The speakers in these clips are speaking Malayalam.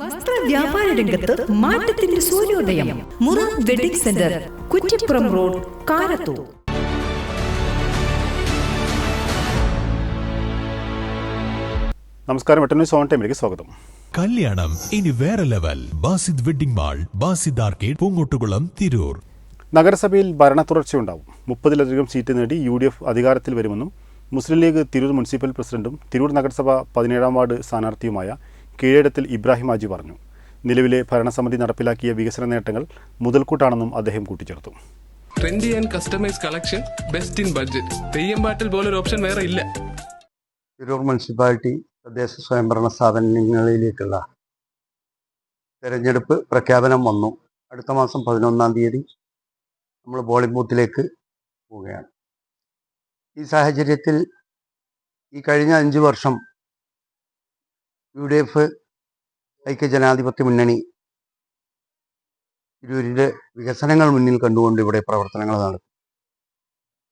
വസ്ത്ര വ്യാപാര രംഗത്ത് മാറ്റത്തിന്റെ സൂര്യോദയം. Mura wedding center Kuttippuram road Karathur. നമസ്കാരം എട്ടനൂർ ഓൺ ടൈമിലേക്ക് സ്വാഗതം. കല്യാണം ഇനി വേറെ level. Basid wedding mall Basid arcade Poonkottukulam Tirur. നഗരസഭയിൽ ഭരണ തുടർച്ചയുണ്ടാവും മുപ്പതിലധികം സീറ്റ് നേടി യു ഡി എഫ് അധികാരത്തിൽ വരുമെന്നും മുസ്ലിം ലീഗ് തിരൂർ മുനിസിപ്പൽ പ്രസിഡന്റും തിരൂർ നഗരസഭ പതിനേഴാം വാർഡ് സ്ഥാനാർത്ഥിയുമായ കീഴടത്തിൽ ഇബ്രാഹിം ആജി പറഞ്ഞു. നിലവിലെ ഭരണസമിതി നടപ്പിലാക്കിയ വികസന നേട്ടങ്ങൾ മുതൽക്കൂട്ടാണെന്നും അദ്ദേഹം കൂട്ടിച്ചേർത്തു. Trendy and customise collection best in budget തെയ്യമ്പാട്ടിൽ പോലൊരു ഓപ്ഷൻ വേറെ ഇല്ല. തിരൂർ മുനിസിപ്പാലിറ്റി തദ്ദേശ സ്വയംഭരണ സ്ഥാപനങ്ങളിലേക്കുള്ള തെരഞ്ഞെടുപ്പ് പ്രഖ്യാപനം വന്നു. അടുത്ത മാസം പതിനൊന്നാം തീയതി നമ്മൾ പോളിംഗ് ബൂത്തിലേക്ക് പോവുകയാണ്. ഈ സാഹചര്യത്തിൽ ഈ കഴിഞ്ഞ അഞ്ച് വർഷം യു ഡി എഫ് ഐക്യ ജനാധിപത്യ മുന്നണി തിരൂരിന്റെ വികസനങ്ങൾ മുന്നിൽ കണ്ടുകൊണ്ട് ഇവിടെ പ്രവർത്തനങ്ങൾ നടത്തി.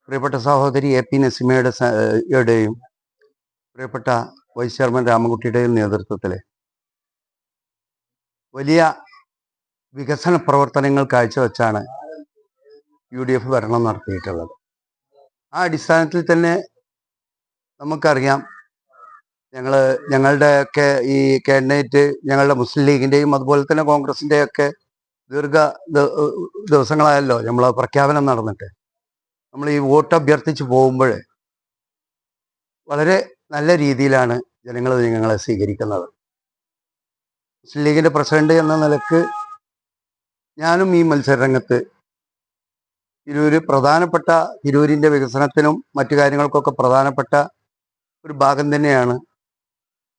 പ്രിയപ്പെട്ട സഹോദരി എ പി നസിമയുടെ യുടെയും പ്രിയപ്പെട്ട വൈസ് ചെയർമാൻ രാമൻകുട്ടിയുടെയും നേതൃത്വത്തിൽ വലിയ വികസന പ്രവർത്തനങ്ങൾ കാഴ്ചവെച്ചാണ് യു ഡി എഫ് ഭരണം നടത്തിയിട്ടുള്ളത്. ആ അടിസ്ഥാനത്തിൽ തന്നെ നമുക്കറിയാം ഞങ്ങൾ ഞങ്ങളുടെയൊക്കെ ഈ കാൻഡിഡേറ്റ് ഞങ്ങളുടെ മുസ്ലിം ലീഗിന്റെയും അതുപോലെ തന്നെ കോൺഗ്രസിന്റെയൊക്കെ ദീർഘ ദിവസങ്ങളായല്ലോ നമ്മൾ പ്രഖ്യാപനം നടന്നിട്ട്. നമ്മൾ ഈ വോട്ട് അഭ്യർത്ഥിച്ച് പോകുമ്പോൾ വളരെ നല്ല രീതിയിലാണ് ജനങ്ങൾ ഞങ്ങളെ സ്വീകരിക്കുന്നത്. മുസ്ലിം ലീഗിന്റെ പ്രസിഡന്റ് എന്ന നിലയ്ക്ക് ഞാനും ഈ മത്സരരംഗത്ത് തിരൂര് പ്രധാനപ്പെട്ട തിരൂരിന്റെ വികസനത്തിനും മറ്റു കാര്യങ്ങൾക്കൊക്കെ പ്രധാനപ്പെട്ട ഒരു ഭാഗം തന്നെയാണ്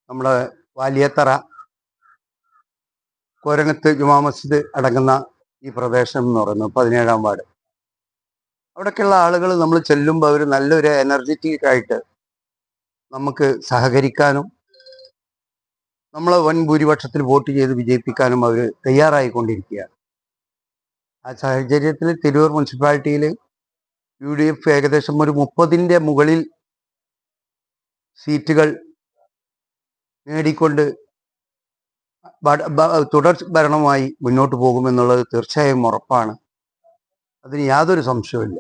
നമ്മുടെ വാലിയത്തറ കോരങ്ങത്ത് ജുമാ മസ്ജിദ് അടങ്ങുന്ന ഈ പ്രദേശം എന്ന് പറയുന്നത് പതിനേഴാം വാർഡ്. അവിടേക്കുള്ള ആളുകൾ നമ്മൾ ചെല്ലുമ്പോൾ അവർ നല്ലൊരു എനർജറ്റിക് ആയിട്ട് നമുക്ക് സഹകരിക്കാനും നമ്മളെ വൻ ഭൂരിപക്ഷത്തിൽ വോട്ട് ചെയ്ത് വിജയിപ്പിക്കാനും അവർ തയ്യാറായിക്കൊണ്ടിരിക്കുകയാണ്. ആ സാഹചര്യത്തിൽ തിരൂർ മുനിസിപ്പാലിറ്റിയിൽ യു ഡി എഫ് ഏകദേശം ഒരു മുപ്പതിന്റെ മുകളിൽ സീറ്റുകൾ നേടിക്കൊണ്ട് തുടർ ഭരണമായി മുന്നോട്ട് പോകുമെന്നുള്ളത് തീർച്ചയായും ഉറപ്പാണ്. അതിന് യാതൊരു സംശയവുമില്ല.